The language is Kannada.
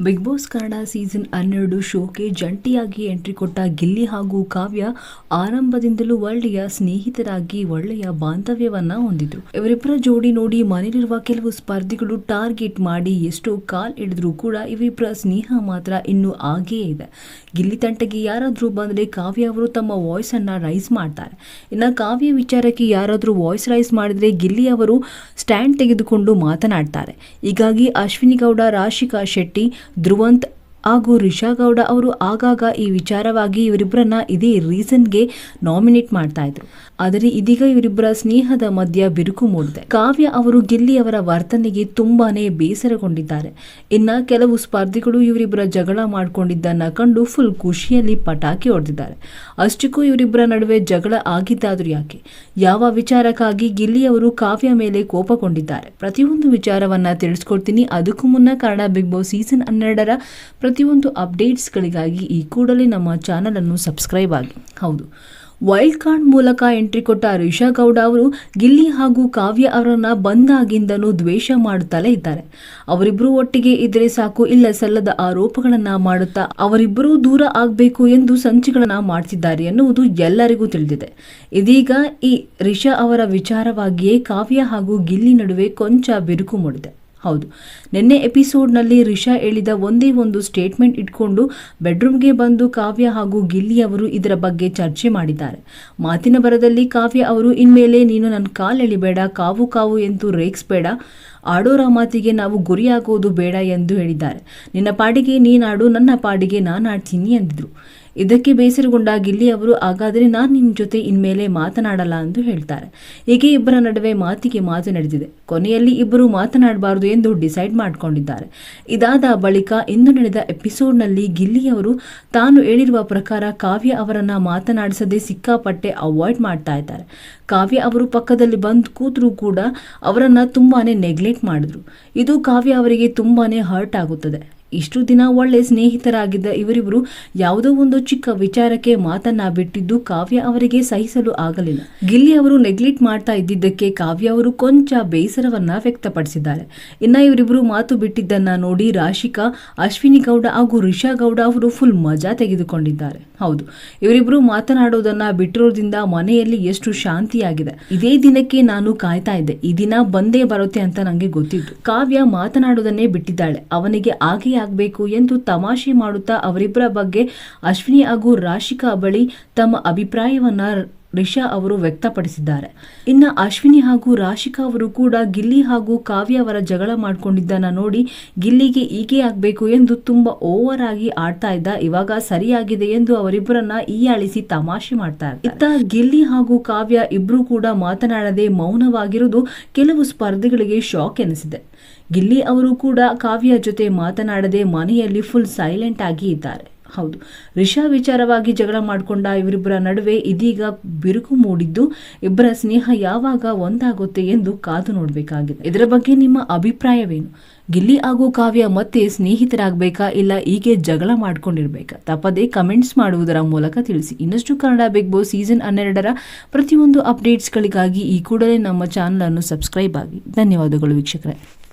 ಬಿಗ್ ಬಾಸ್ ಕನ್ನಡ ಸೀಸನ್ ಹನ್ನೆರಡು ಶೋಗೆ ಜಂಟಿಯಾಗಿ ಎಂಟ್ರಿ ಕೊಟ್ಟ ಗಿಲ್ಲಿ ಹಾಗೂ ಕಾವ್ಯ ಆರಂಭದಿಂದಲೂ ಒಳ್ಳೆಯ ಸ್ನೇಹಿತರಾಗಿ ಒಳ್ಳೆಯ ಬಾಂಧವ್ಯವನ್ನ ಹೊಂದಿದ್ರು. ಇವರಿಬ್ಬರ ಜೋಡಿ ನೋಡಿ ಮನೆಯಲ್ಲಿರುವ ಕೆಲವು ಸ್ಪರ್ಧಿಗಳು ಟಾರ್ಗೆಟ್ ಮಾಡಿ ಎಷ್ಟು ಕಾಲ್ ಹಿಡಿದ್ರು ಕೂಡ ಇವರಿಬ್ಬರ ಸ್ನೇಹ ಮಾತ್ರ ಇನ್ನೂ ಹಾಗೇ ಇದೆ. ಗಿಲ್ಲಿ ತಂಟೆಗೆ ಯಾರಾದರೂ ಬಂದರೆ ಕಾವ್ಯ ಅವರು ತಮ್ಮ ವಾಯ್ಸ್ ಅನ್ನ ರೈಸ್ ಮಾಡ್ತಾರೆ. ಇನ್ನು ಕಾವ್ಯ ವಿಚಾರಕ್ಕೆ ಯಾರಾದರೂ ವಾಯ್ಸ್ ರೈಸ್ ಮಾಡಿದ್ರೆ ಗಿಲ್ಲಿ ಅವರು ಸ್ಟ್ಯಾಂಡ್ ತೆಗೆದುಕೊಂಡು ಮಾತನಾಡ್ತಾರೆ. ಹೀಗಾಗಿ ಅಶ್ವಿನಿ ಗೌಡ, ರಾಶಿಕಾ ಶೆಟ್ಟಿ ध्रुवंत ಹಾಗೂ ರಿಷಾ ಗೌಡ ಅವರು ಆಗಾಗ ಈ ವಿಚಾರವಾಗಿ ಇವರಿಬ್ಬರನ್ನ ಇದೇ ರೀಸನ್ಗೆ ನಾಮಿನೇಟ್ ಮಾಡ್ತಾ ಇದ್ರು. ಆದರೆ ಇದೀಗ ಇವರಿಬ್ಬರ ಸ್ನೇಹದ ಮಧ್ಯ ಬಿರುಕು ಮೂಡಿದೆ. ಕಾವ್ಯ ಅವರು ಗಿಲ್ಲಿ ಅವರ ವರ್ತನೆಗೆ ತುಂಬಾನೇ ಬೇಸರಗೊಂಡಿದ್ದಾರೆ. ಇನ್ನ ಕೆಲವು ಸ್ಪರ್ಧಿಗಳು ಇವರಿಬ್ಬರ ಜಗಳ ಮಾಡ್ಕೊಂಡಿದ್ದನ್ನ ಕಂಡು ಫುಲ್ ಖುಷಿಯಲ್ಲಿ ಪಟಾಕಿ ಹೊಡೆದಿದ್ದಾರೆ. ಅಷ್ಟಕ್ಕೂ ಇವರಿಬ್ಬರ ನಡುವೆ ಜಗಳ ಆಗಿದ್ದಾದ್ರೂ ಯಾಕೆ? ಯಾವ ವಿಚಾರಕ್ಕಾಗಿ ಗಿಲ್ಲಿ ಅವರು ಕಾವ್ಯ ಮೇಲೆ ಕೋಪಗೊಂಡಿದ್ದಾರೆ? ಪ್ರತಿಯೊಂದು ವಿಚಾರವನ್ನ ತಿಳಿಸ್ಕೊಡ್ತೀನಿ. ಅದಕ್ಕೂ ಮುನ್ನ ಕನ್ನಡ ಬಿಗ್ ಬಾಸ್ ಸೀಸನ್ ಹನ್ನೆರಡರ ಪ್ರತಿಯೊಂದು ಅಪ್ಡೇಟ್ಸ್ಗಳಿಗಾಗಿ ಈ ಕೂಡಲೇ ನಮ್ಮ ಚಾನಲನ್ನು ಸಬ್ಸ್ಕ್ರೈಬ್ ಆಗಿ. ಹೌದು. ವೈಲ್ಡ್ ಕಾರ್ಡ್ ಮೂಲಕ ಎಂಟ್ರಿ ಕೊಟ್ಟ ರಿಷಾ ಗೌಡ ಅವರು ಗಿಲ್ಲಿ ಹಾಗೂ ಕಾವ್ಯ ಅವರನ್ನು ಬಂದಾಗಿಂದನೂ ದ್ವೇಷ ಮಾಡುತ್ತಲೇ ಇದ್ದಾರೆ. ಅವರಿಬ್ಬರು ಒಟ್ಟಿಗೆ ಇದ್ರೆ ಸಾಕು, ಇಲ್ಲ ಸಲ್ಲದ ಆರೋಪಗಳನ್ನು ಮಾಡುತ್ತಾ ಅವರಿಬ್ಬರೂ ದೂರ ಆಗಬೇಕು ಎಂದು ಸಂಚಿಗಳನ್ನು ಮಾಡ್ತಿದ್ದಾರೆ ಎನ್ನುವುದು ಎಲ್ಲರಿಗೂ ತಿಳಿದಿದೆ. ಇದೀಗ ಈ ರಿಷಾ ಅವರ ವಿಚಾರವಾಗಿಯೇ ಕಾವ್ಯ ಹಾಗೂ ಗಿಲ್ಲಿ ನಡುವೆ ಕೊಂಚ ಬಿರುಕು ಮೂಡಿದೆ. ಹೌದು. ನಿನ್ನೆ ಎಪಿಸೋಡ್ನಲ್ಲಿ ರಿಷಾ ಹೇಳಿದ ಒಂದೇ ಒಂದು ಸ್ಟೇಟ್ಮೆಂಟ್ ಇಟ್ಕೊಂಡು ಬೆಡ್ರೂಮ್ಗೆ ಬಂದು ಕಾವ್ಯ ಹಾಗೂ ಗಿಲ್ಲಿ ಅವರು ಇದರ ಬಗ್ಗೆ ಚರ್ಚೆ ಮಾಡಿದ್ದಾರೆ. ಮಾತಿನ ಬರದಲ್ಲಿ ಕಾವ್ಯ ಅವರು, ಇನ್ಮೇಲೆ ನೀನು ನನ್ನ ಕಾಲ್ ಎಳಿಬೇಡ, ಕಾವು ಕಾವು ಎಂದು ರೇಗಿಸ್ಬೇಡ, ಆಡೋರ ಮಾತಿಗೆ ನಾವು ಗುರಿಯಾಗೋದು ಬೇಡ ಎಂದು ಹೇಳಿದ್ದಾರೆ. ನಿನ್ನ ಪಾಡಿಗೆ ನೀನಾಡು, ನನ್ನ ಪಾಡಿಗೆ ನಾನು ಆಡ್ತೀನಿ ಎಂದಿದ್ರು. ಇದಕ್ಕೆ ಬೇಸರಗೊಂಡ ಗಿಲ್ಲಿ ಅವರು, ಹಾಗಾದರೆ ನಾನು ನಿನ್ನ ಜೊತೆ ಇನ್ಮೇಲೆ ಮಾತನಾಡಲ್ಲ ಎಂದು ಹೇಳ್ತಾರೆ. ಹೀಗೆ ಇಬ್ಬರ ನಡುವೆ ಮಾತಿಗೆ ಮಾತು ನಡೆದಿದೆ. ಕೊನೆಯಲ್ಲಿ ಇಬ್ಬರು ಮಾತನಾಡಬಾರದು ಎಂದು ಡಿಸೈಡ್ ಮಾಡಿಕೊಂಡಿದ್ದಾರೆ. ಇದಾದ ಬಳಿಕ ಇಂದು ನಡೆದ ಎಪಿಸೋಡ್ನಲ್ಲಿ ಗಿಲ್ಲಿ ಅವರು ತಾನು ಹೇಳಿರುವ ಪ್ರಕಾರ ಕಾವ್ಯ ಅವರನ್ನು ಮಾತನಾಡಿಸದೆ ಸಿಕ್ಕಾಪಟ್ಟೆ ಅವಾಯ್ಡ್ ಮಾಡ್ತಾ ಇದ್ದಾರೆ. ಕಾವ್ಯ ಅವರು ಪಕ್ಕದಲ್ಲಿ ಬಂದು ಕೂತರೂ ಕೂಡ ಅವರನ್ನು ತುಂಬಾನೇ ನೆಗ್ಲೆಕ್ಟ್ ಮಾಡಿದ್ರು. ಇದು ಕಾವ್ಯ ಅವರಿಗೆ ತುಂಬಾನೇ ಹರ್ಟ್ ಆಗುತ್ತದೆ. ಇಷ್ಟು ದಿನ ಒಳ್ಳೆ ಸ್ನೇಹಿತರಾಗಿದ್ದ ಇವರಿಬ್ಬರು ಯಾವುದೋ ಒಂದು ಚಿಕ್ಕ ವಿಚಾರಕ್ಕೆ ಮಾತನ್ನ ಬಿಟ್ಟಿದ್ದು ಕಾವ್ಯ ಅವರಿಗೆ ಸಹಿಸಲು ಆಗಲಿಲ್ಲ. ಗಿಲ್ಲಿ ಅವರು ನೆಗ್ಲೆಕ್ಟ್ ಮಾಡ್ತಾ ಇದ್ದಿದ್ದಕ್ಕೆ ಕಾವ್ಯ ಅವರು ಕೊಂಚ ಬೇಸರವನ್ನ ವ್ಯಕ್ತಪಡಿಸಿದ್ದಾರೆ. ಇನ್ನ ಇವರಿಬ್ಬರು ಮಾತು ಬಿಟ್ಟಿದ್ದನ್ನ ನೋಡಿ ರಾಶಿಕಾ, ಅಶ್ವಿನಿ ಗೌಡ ಹಾಗೂ ರಿಷಾ ಗೌಡ ಅವರು ಫುಲ್ ಮಜಾ ತೆಗೆದುಕೊಂಡಿದ್ದಾರೆ. ಹೌದು, ಇವರಿಬ್ರು ಮಾತನಾಡೋದನ್ನ ಬಿಟ್ಟಿರೋದ್ರಿಂದ ಮನೆಯಲ್ಲಿ ಎಷ್ಟು ಶಾಂತಿಯಾಗಿದೆ. ಇದೇ ದಿನಕ್ಕೆ ನಾನು ಕಾಯ್ತಾ ಇದ್ದೆ. ಈ ದಿನ ಬಂದೇ ಬರುತ್ತೆ ಅಂತ ನಂಗೆ ಗೊತ್ತಿತ್ತು. ಕಾವ್ಯ ಮಾತನಾಡೋದನ್ನೇ ಬಿಟ್ಟಿದ್ದಾಳೆ. ಅವನಿಗೆ ಹಾಗೆ ಆಗಬೇಕು ಎಂದು ತಮಾಷೆ ಮಾಡುತ್ತಾ ಅವರಿಬ್ಬರ ಬಗ್ಗೆ ಅಶ್ವಿನಿ ಹಾಗೂ ರಾಶಿಕಾ ಬಳಿ ತಮ್ಮ ಅಭಿಪ್ರಾಯವನ್ನ ರಿಷಾ ಅವರು ವ್ಯಕ್ತಪಡಿಸಿದ್ದಾರೆ. ಇನ್ನ ಅಶ್ವಿನಿ ಹಾಗೂ ರಾಶಿಕಾ ಅವರು ಕೂಡ ಗಿಲ್ಲಿ ಹಾಗೂ ಕಾವ್ಯ ಅವರ ಜಗಳ ಮಾಡಿಕೊಂಡಿದ್ದನ್ನ ನೋಡಿ ಗಿಲ್ಲಿಗೆ ಹೀಗೆ ಆಗಬೇಕು ಎಂದು ತುಂಬಾ ಓವರ್ ಆಗಿ ಆಡ್ತಾ ಇದ್ದ. ಇವಾಗ ಸರಿಯಾಗಿದೆ ಎಂದು ಅವರಿಬ್ಬರನ್ನ ಈಯಾಳಿಸಿ ತಮಾಷೆ ಮಾಡ್ತಾ ಇತ್ತ ಗಿಲ್ಲಿ ಹಾಗೂ ಕಾವ್ಯ ಇಬ್ರು ಕೂಡ ಮಾತನಾಡದೆ ಮೌನವಾಗಿರುವುದು ಕೆಲವು ಸ್ಪರ್ಧಿಗಳಿಗೆ ಶಾಕ್ ಎನಿಸಿದೆ. ಗಿಲ್ಲಿ ಅವರು ಕೂಡ ಕಾವ್ಯ ಜೊತೆ ಮಾತನಾಡದೆ ಮನೆಯಲ್ಲಿ ಫುಲ್ ಸೈಲೆಂಟ್ ಆಗಿ ಇದ್ದಾರೆ. ಹೌದು. ರಿಷಾ ವಿಚಾರವಾಗಿ ಜಗಳ ಮಾಡಿಕೊಂಡ ಇವರಿಬ್ಬರ ನಡುವೆ ಇದೀಗ ಬಿರುಕು ಮೂಡಿದ್ದು, ಇಬ್ಬರ ಸ್ನೇಹ ಯಾವಾಗ ಒಂದಾಗುತ್ತೆ ಎಂದು ಕಾದು ನೋಡಬೇಕಾಗಿದೆ. ಇದರ ಬಗ್ಗೆ ನಿಮ್ಮ ಅಭಿಪ್ರಾಯವೇನು? ಗಿಲ್ಲಿ ಹಾಗೂ ಕಾವ್ಯ ಮತ್ತೆ ಸ್ನೇಹಿತರಾಗಬೇಕಾ ಇಲ್ಲ ಹೀಗೆ ಜಗಳ ಮಾಡ್ಕೊಂಡಿರ್ಬೇಕಾ? ತಪ್ಪದೇ ಕಮೆಂಟ್ಸ್ ಮಾಡುವುದರ ಮೂಲಕ ತಿಳಿಸಿ. ಇನ್ನಷ್ಟು ಕನ್ನಡ ಬಿಗ್ ಬಾಸ್ ಸೀಸನ್ ಹನ್ನೆರಡರ ಪ್ರತಿಯೊಂದು ಅಪ್ಡೇಟ್ಸ್ಗಳಿಗಾಗಿ ಈ ಕೂಡಲೇ ನಮ್ಮ ಚಾನಲನ್ನು ಸಬ್ಸ್ಕ್ರೈಬ್ ಆಗಿ. ಧನ್ಯವಾದಗಳು ವೀಕ್ಷಕರೇ.